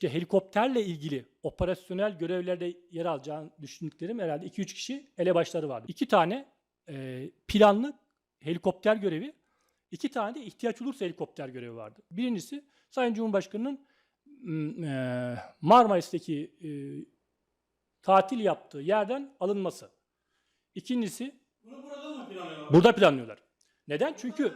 işte helikopterle ilgili operasyonel görevlerde yer alacağını düşündüklerim herhalde 2-3 kişi elebaşları vardı. İki tane e, planlı helikopter görevi, iki tane de ihtiyaç olursa helikopter görevi vardı. Birincisi Sayın Cumhurbaşkanı'nın e, Marmaris'teki e, tatil yaptığı yerden alınması. İkincisi Bunu burada mı planlıyorlar? burada planlıyorlar. Neden? Çünkü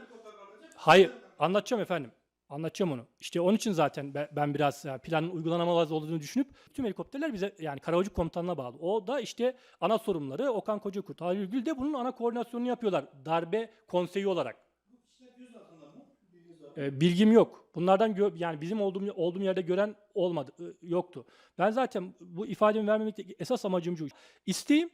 hayır anlatacağım efendim. Anlatacağım onu. İşte onun için zaten ben, biraz planın uygulanamaz olduğunu düşünüp tüm helikopterler bize yani Karabacık komutanına bağlı. O da işte ana sorumluları Okan Kocakurt, Halil Gül de bunun ana koordinasyonunu yapıyorlar. Darbe konseyi olarak. Yüz altında mı? Bir yüz altında. E, bilgim yok. Bunlardan gö- yani bizim olduğum olduğum yerde gören olmadı, e, yoktu. Ben zaten bu ifademi vermemekteki esas amacım şu. İsteğim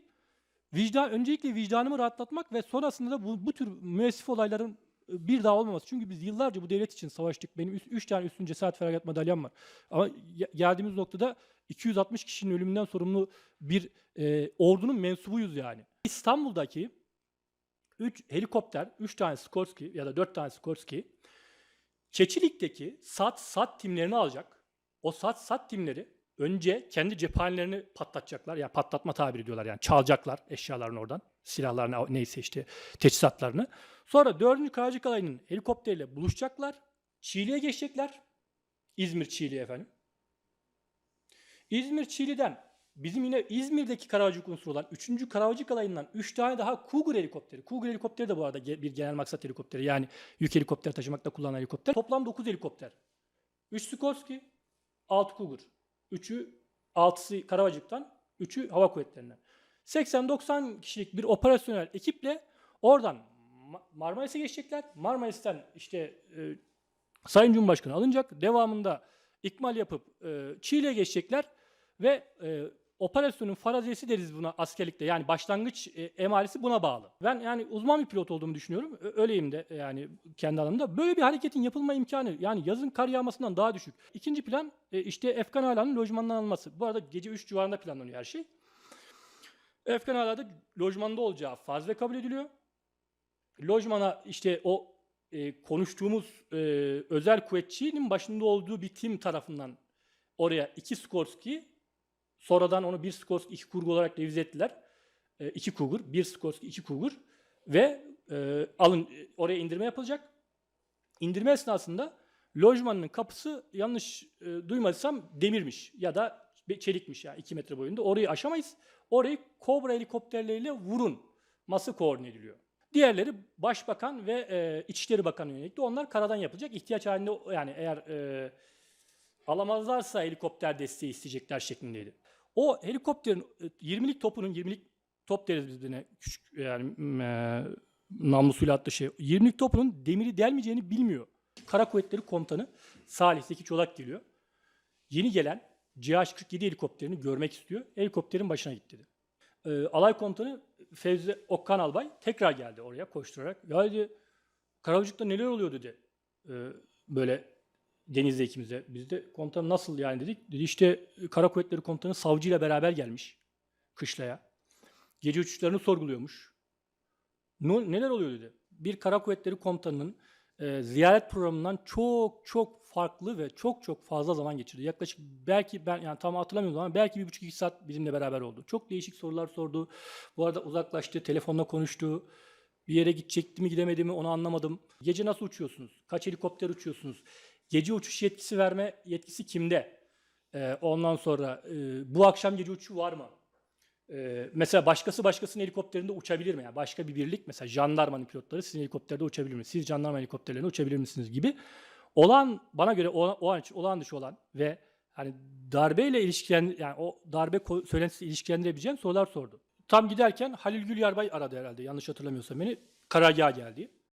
vicdan öncelikle vicdanımı rahatlatmak ve sonrasında da bu, bu tür müessif olayların bir daha olmaması. Çünkü biz yıllarca bu devlet için savaştık. Benim üç, üç tane üstün cesaret feragat madalyam var. Ama ge- geldiğimiz noktada 260 kişinin ölümünden sorumlu bir e, ordunun mensubuyuz yani. İstanbul'daki 3 helikopter, 3 tane Skorsky ya da 4 tane Skorsky Keçilik'teki SAT SAT timlerini alacak. O SAT SAT timleri önce kendi cephanelerini patlatacaklar. Yani patlatma tabiri diyorlar yani çalacaklar eşyalarını oradan. Silahlarını neyse işte teçhizatlarını. Sonra 4. Karacık Alayı'nın helikopteriyle buluşacaklar. Çiğli'ye geçecekler. İzmir Çiğli efendim. İzmir Çiğli'den bizim yine İzmir'deki Karabacık unsuru olan 3. Karabacık Alayı'ndan 3 tane daha Cougar helikopteri. Cougar helikopteri de bu arada bir genel maksat helikopteri. Yani yük helikopter taşımakta kullanılan helikopter. Toplam 9 helikopter. 3 Sikorsky, 6 Cougar. 3'ü 6'sı Karabacık'tan, 3'ü hava kuvvetlerinden. 80-90 kişilik bir operasyonel ekiple oradan Ma- Marmaris'e geçecekler. Marmaris'ten işte e, Sayın Cumhurbaşkanı alınacak. Devamında ikmal yapıp e, Çiğli'ye geçecekler ve e, operasyonun faraziyesi deriz buna askerlikte. Yani başlangıç e, emaresi buna bağlı. Ben yani uzman bir pilot olduğumu düşünüyorum. Ö- Öyleyim de yani kendi alanımda. Böyle bir hareketin yapılma imkanı yani yazın kar yağmasından daha düşük. İkinci plan e, işte Efkan Ala'nın lojmandan alınması. Bu arada gece 3 civarında planlanıyor her şey. Efkan Ala'da lojmanda olacağı fazla kabul ediliyor. Lojmana işte o e, konuştuğumuz e, özel kuvvetçinin başında olduğu bir tim tarafından oraya iki Skorsky, sonradan onu bir Skorsky, iki kurgu olarak revize ettiler. E, iki Kugur, bir Skorsky, iki Kugur ve e, alın oraya indirme yapılacak. İndirme esnasında lojmanın kapısı yanlış e, duymadıysam demirmiş ya da çelikmiş yani 2 metre boyunda. Orayı aşamayız. Orayı Kobra helikopterleriyle vurun. Ması koordine ediliyor. Diğerleri Başbakan ve e, İçişleri Bakanı yönelikli. Onlar karadan yapılacak. İhtiyaç halinde yani eğer e, alamazlarsa helikopter desteği isteyecekler şeklindeydi. O helikopterin e, 20'lik topunun 20'lik top birine küçük yani e, namlusuyla attığı şey. 20'lik topunun demiri delmeyeceğini bilmiyor. Kara Kuvvetleri Komutanı Salih Zeki Çolak geliyor. Yeni gelen CH-47 helikopterini görmek istiyor. Helikopterin başına git dedi. Ee, alay komutanı Fevzi Okkan Albay tekrar geldi oraya koşturarak. Ya dedi Karabıcık'ta neler oluyor dedi. Ee, böyle denizde ikimize. Biz de komutan nasıl yani dedik. Dedi işte Kara Kuvvetleri Komutanı savcıyla beraber gelmiş kışlaya. Gece uçuşlarını sorguluyormuş. Ne, neler oluyor dedi. Bir Kara Kuvvetleri Komutanı'nın e, ziyaret programından çok çok farklı ve çok çok fazla zaman geçirdi. Yaklaşık belki ben yani tam hatırlamıyorum ama belki bir buçuk iki saat bizimle beraber oldu. Çok değişik sorular sordu. Bu arada uzaklaştı, telefonla konuştu. Bir yere gidecekti mi gidemedi mi onu anlamadım. Gece nasıl uçuyorsunuz? Kaç helikopter uçuyorsunuz? Gece uçuş yetkisi verme yetkisi kimde? Ee, ondan sonra e, bu akşam gece uçuşu var mı? Ee, mesela başkası başkasının helikopterinde uçabilir mi? Yani başka bir birlik mesela jandarmanın pilotları sizin helikopterde uçabilir mi? Siz jandarma helikopterlerinde uçabilir misiniz gibi. Olan bana göre o, o an olağan dışı olan ve hani darbeyle ilişkilen yani o darbe söylentisi ilişkilendirebileceğim sorular sordu. Tam giderken Halil Gül Yarbay aradı herhalde yanlış hatırlamıyorsam beni. Karargaha geldi.